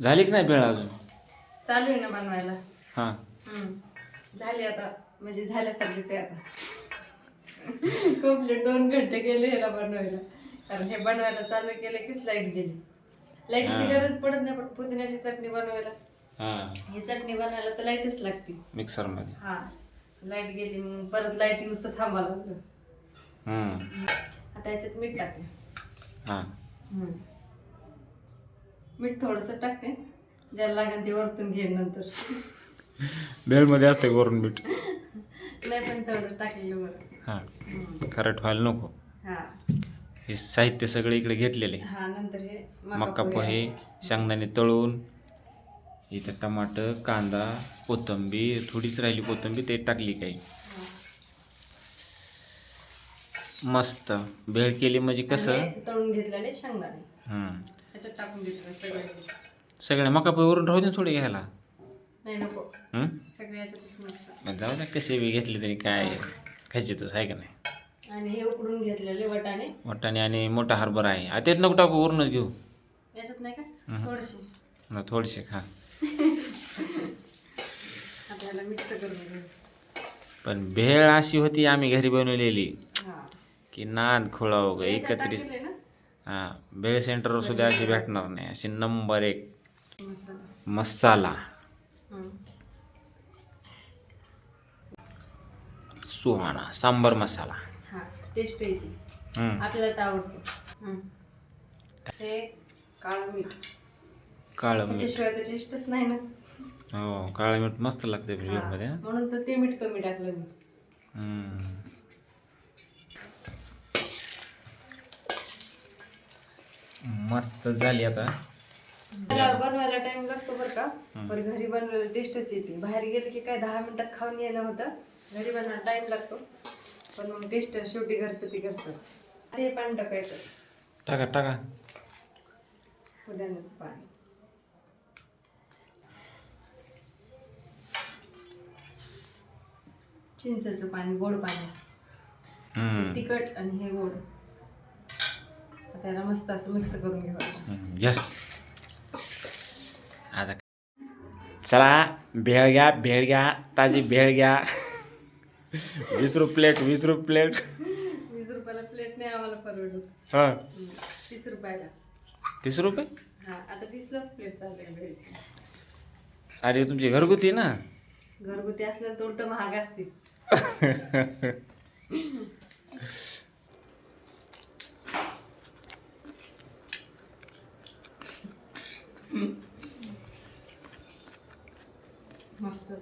झाली की नाही भेळ अजून? चालू आहे ना बनवायला. हां. हम्म. झाली आता. म्हणजे झाल्यासारखीच आहे आता. कंप्लीट दोन घंटे गेले ह्याला बनवायला. कारण हे बनवायला चालू केलं कीच लाइट गेली. लाईटची. गरज पडत नाही पण पुदिन्याची चटणी बनवायला. हां. ही चटणी बनवायला तर लाईटच लागते मिक्सरमध्ये हा. लाइट गेली मग परत लाइट यूज तर थांबावं लागलं. हम्म. आता याच्यात मीठ टाकते हां. हम्म. मीठ थोडंसं टाकते. ज्याला लागेल ते वरतून घेईन नंतर. भेळमध्ये असते वरून मीठ. नाही पण थोडं टाकलेलं बरं. हां. खरट व्हायला नको. हा. हे साहित्य सगळे इकडे घेतलेले. हा नंतर हे मका पोहे. शेंगदाणे तळून इथं टमाटर कांदा कोथिंबीर थोडीच राहिली कोथिंबीर ते टाकली काही. मस्त. भेळ केली म्हणजे कसं? तळून घेतलेले शेंगदाणे. हम्म. टाकून सगळे. सगळ्या मका पोहेवरून राहू दे थोडे घ्यायला. नाही नको. हम्म? सगळे याच्यातच मिक्स मग जाऊ द्या कसे बी घेतले तरी काय खायचेतच आहे का नाही? आणि हे उकडून घेतलेले वटाणे. आणि मोठा हरभरा आहे. आ, तेच नको टाकू वरूनच घेऊ. याच्यात नाही का. थोडीशी. थोडेसे खा. आपल्याला मिक्स करून घेऊ पण भेळ अशी होती आम्ही घरी बनवलेली. हा. की नाद खोळाव ग याच्यात एकत्रित हां भेळ सेंटरवर सुद्धा अशी भेटणार नाही. अशी नंबर एक. मसाला. सुहाणा सांबर मसाला. टेस्ट. आपल्याला आवडते. काळं मीठ. काळं मीठ. त्याच्याशिवाय तर टेस्टच नाही ना. हो काळं मीठ मस्त लागते. म्हणून तर ते मीठ कमी टाकलं मी. मस्त झाली आता. बनवायला टाइम लागतो बरं का. पण घरी बनवायला टेस्टच येते. बाहेर गेले की काय दहा मिनिटात खाऊन येणं होतं. घरी बनवायला टाइम लागतो. पण मग टेस्ट शेवटी घरचं ती घरचंच. ते पाणी टाकायचं. टाका टाका. उद्याचं पाणी. चिंचेचं पाणी गोड पाणी. हम्म. तिखट आणि हे गोड. त्याला मस्त असं मिक्स करून घ्यावं आता चला भेळ घ्या भेळ घ्या ताजी भेळ घ्या. वीस रुपये प्लेट वीस रुपये प्लेट. वीस रुपयाला प्लेट नाही आम्हाला परवडत. हां. तीस रुपयाला. तीस रुपये? हा आता तीसलाच प्लेट चालते भेळची अरे तुमची घरगुती ना? घरगुती असलं तर उलट महाग असते मस्त